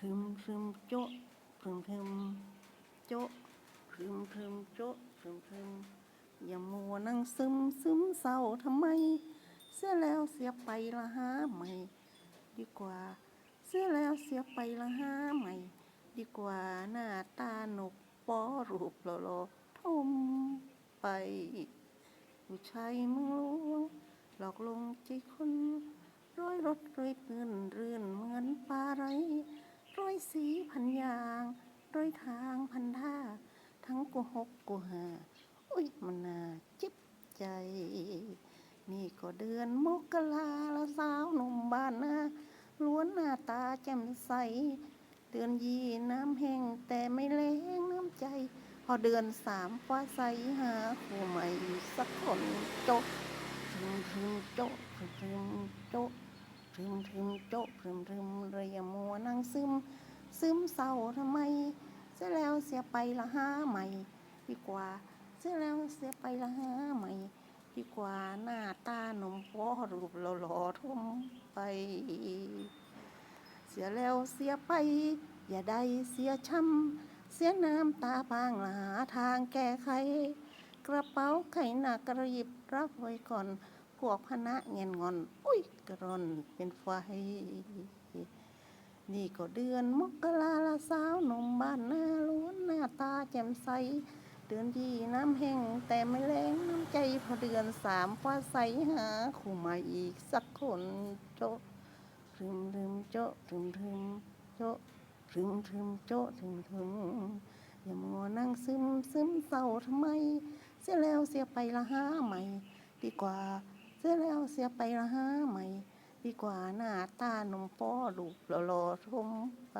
ทึมทึมโจ๊ะทึมทึมโจ๊ะทึมทึมโจ๊ะทึมทึมอย่ามัวนั่งซึมซึมเศร้าทำไม เสียแล้วเสียไปละหาใหม่ดีกว่า เสียแล้วเสียไปละหาใหม่ ดีกว่าหน้าตาหนกปอรูปหล่อๆทมไปผู้ชายมึงลวงหลอกลงใจคน ร้อยรถร้อยปืนเรื่อนเหมือนปลาไหล ร้อยสีพันอย่างร้อยทางพันท่า ทั้งกูหกกูหาอุ้ยมันน่าจิบใจ นี่ก็เดือนมกราละสาวหนุ่มบ้านนาล้วนหน้าตาแจ่มใส เดือนยีน้ำแห้งแต่ไม่แล้งน้ำใจ พอเดือนสามฟ้าใสหาคู่ใหม่สักคนโจ๊ะถึงถึงโจ๊ะถึงโจ๊ะ ถึงถึงโจ๊ะถึงถึงเรียมัวนั่งซึม ซึมเศร้าทำไม เสียแล้วเสียไปละหาใหม่ ดีกว่า เสียแล้วเสียไปละหาใหม่ ดีกว่าหน้าตาหนมพ่อรูปหล่อๆทุ่มไป เสียแล้วเสียไป อย่าได้เสียช้ำเสียน้ำตาบางหาทางแก้ไข กระเป๋าไข่หนักกระยิบรับไว้ก่อน พวกพนะเงียนงอน อุ้ยกระรอนเป็นไฟนี่ก็เดือนมกราละสาวนุ่มบ้านหน้าล้วนหน้าตาแจ่มใส เดือนที่น้ำแห้งแต่ไม่แรงน้ำใจพอเดือนสามฟ้าใสหาคู่ม่อีกสักคนโจะรึมรึมโจะรึมรึมโจะรึมรึมโจะรึมรึมอย่ามัวนั่งซึมซึมเศร้าทำไม เสียแล้วเสียไปละห้าใหม่ ดีกว่า เสียแล้วเสียไปละหาใหม่ดีกว่าหน้าตาหนุ่มป้อลูกหล่อๆทุ่มไป